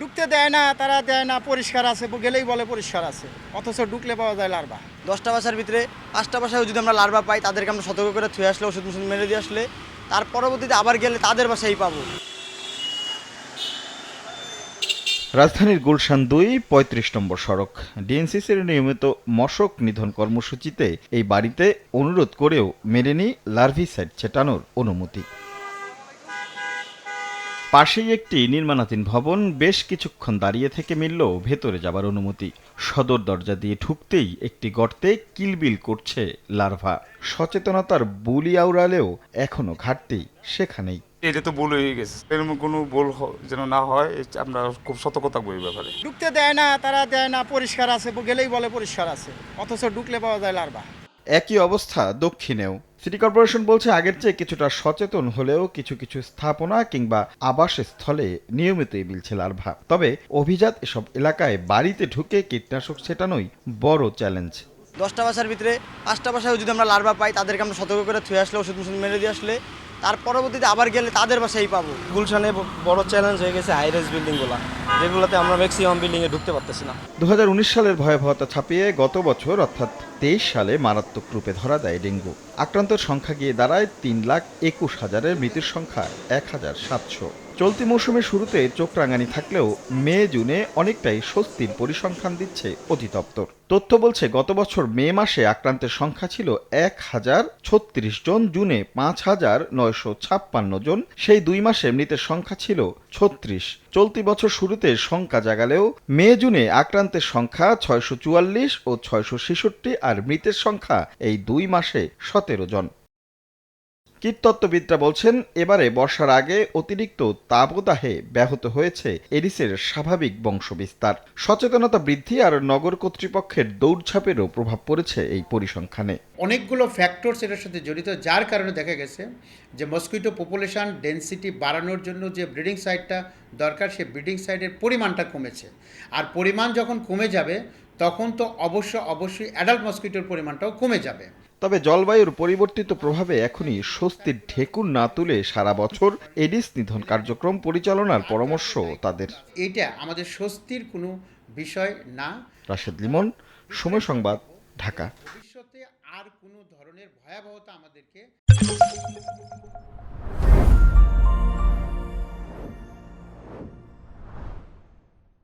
ঢুকতে দেয় না তারা দেয় না পরিষ্কার আছে গেলেই বলে পরিষ্কার আছে। অথচ ঢুকলে পাওয়া যায় লার্ভা। দশটা বাসার ভিতরে পাঁচটা বাসায় যদি আমরা লার্ভা পাই তাদেরকে আমরা সতর্ক করে থুয়ে আসলে ওষুধ ওষুধ মেরে দিয়ে আসলে তার পরবর্তীতে আবার গেলে তাদের বাসায় পাবো। রাজধানীর গুলশান দুই পঁয়ত্রিশ নম্বর সড়ক। ডিএনসিসির নিয়মিত মশক নিধন কর্মসূচিতে এই বাড়িতে অনুরোধ করেও মেলেনি লার্ভিসাইড ছেটানোর অনুমতি। পাশেই একটি নির্মাণাধীন ভবন বেশ কিছুক্ষণ দাঁড়িয়ে থেকে মিলল ভেতরে যাবার অনুমতি। সদর দরজা দিয়ে ঢুকতেই একটি গর্তে কিলবিল করছে লার্ভা। সচেতনতার বুলি আউড়ালেও এখনও ঘাটতি সেখানেই। এটা তো ভুল হয়ে গেছে। এরকম কোনো ভুল যেন না হয় আমরা খুব সতর্ক থাকব এই ব্যাপারে। ঢুকতে দেয় না তারা দেয় না পরিষ্কার আছে গেলেই বলে পরিষ্কার আছে। অথচ ঢুকলে পাওয়া যায় লার্ভা। একই অবস্থা দক্ষিণেও। সিটি কর্পোরেশন বলছে আগের চেয়ে কিছুটা সচেতন হলেও কিছু কিছু স্থাপনা কিংবা আবাসস্থলে নিয়মিতই মিলছে লার্ভা। তবে অভিজাত এসব এলাকায় বাড়িতে ঢুকে কীটনাশক ছেটানোই বড় চ্যালেঞ্জ। দশটা বাসার ভিতরে পাঁচটা বাসায় যদি আমরা লার্ভা পাই, তাদেরকে আমরা সতর্ক করে থুয়ে আসলে ওষুধ ওষুধ মেরে দিয়ে আসলে তার পরবর্তীতে আবার গেলে তাদের বাসায় পাবো। গুলশানে বড় চ্যালেঞ্জ হয়ে গেছে হাইরেস বিল্ডিংগুলো যেগুলোতে আমরা ম্যাক্সিমাম বিল্ডিংয়ে ঢুকতে পারতেছি না। দু হাজার উনিশ সালের ভয়াবহতা ছাপিয়ে গত বছর, অর্থাৎ তেইশ সালে মারাত্মক রূপে ধরা দেয় ডেঙ্গু। আক্রান্তর সংখ্যা গিয়ে দাঁড়ায় তিন লাখ একুশ হাজারের মৃত্যুর সংখ্যা এক হাজার সাতশো। চলতি মৌসুমের শুরুতে চোখ রাঙানি থাকলেও মে, জুনে অনেকটাই স্বস্তির পরিসংখ্যান দিচ্ছে অধিদপ্তর। তথ্য বলছে, গত বছর মে মাসে আক্রান্তের সংখ্যা ছিল এক হাজার ছত্রিশ জন, জুনে পাঁচ হাজার নয়শো ছাপ্পান্ন জন, সেই দুই মাসে মৃতের সংখ্যা ছিল ছত্রিশ। চলতি বছর শুরুতে সংখ্যা জাগালেও মে, জুনে আক্রান্তের সংখ্যা ছয়শো চুয়াল্লিশ ও ছয়শো ছেষট্টি আর মৃতের সংখ্যা এই দুই মাসে সতেরো জন। কীটতত্ত্ববিদরা বলছেন, এবারে বর্ষার আগে অতিরিক্ত তাপদাহে ব্যাহত হয়েছে এরিসের স্বাভাবিক বংশবিস্তার। সচেতনতা বৃদ্ধি আর নগর কর্তৃপক্ষের দৌড়ঝাঁপেরও প্রভাব পড়েছে এই পরিসংখ্যানে। অনেকগুলো ফ্যাক্টরস এটার সাথে জড়িত, যার কারণে দেখা গেছে যে মসকিটো পপুলেশন ডেনসিটি বাড়ানোর জন্য যে ব্রিডিং সাইটটা দরকার, সে ব্রিডিং সাইটের পরিমাণটা কমেছে। আর পরিমাণ যখন কমে যাবে তখন তো অবশ্য অবশ্যই অ্যাডাল্ট মসকিটোর পরিমাণটাও কমে যাবে। তবে জলবায়ুর পরিবর্তিত প্রভাবে এখনই স্বস্তির ঢেকুর না তুলে সারা বছর এডিস নিধন কার্যক্রম পরিচালনার পরামর্শ তাদের। এইটা আমাদের স্বস্তির কোনো বিষয় না। রাশেদ লিমন সময় সংবাদ ঢাকা। ভবিষ্যতে আর কোনো ধরনের ভয়াবহতা আমাদেরকে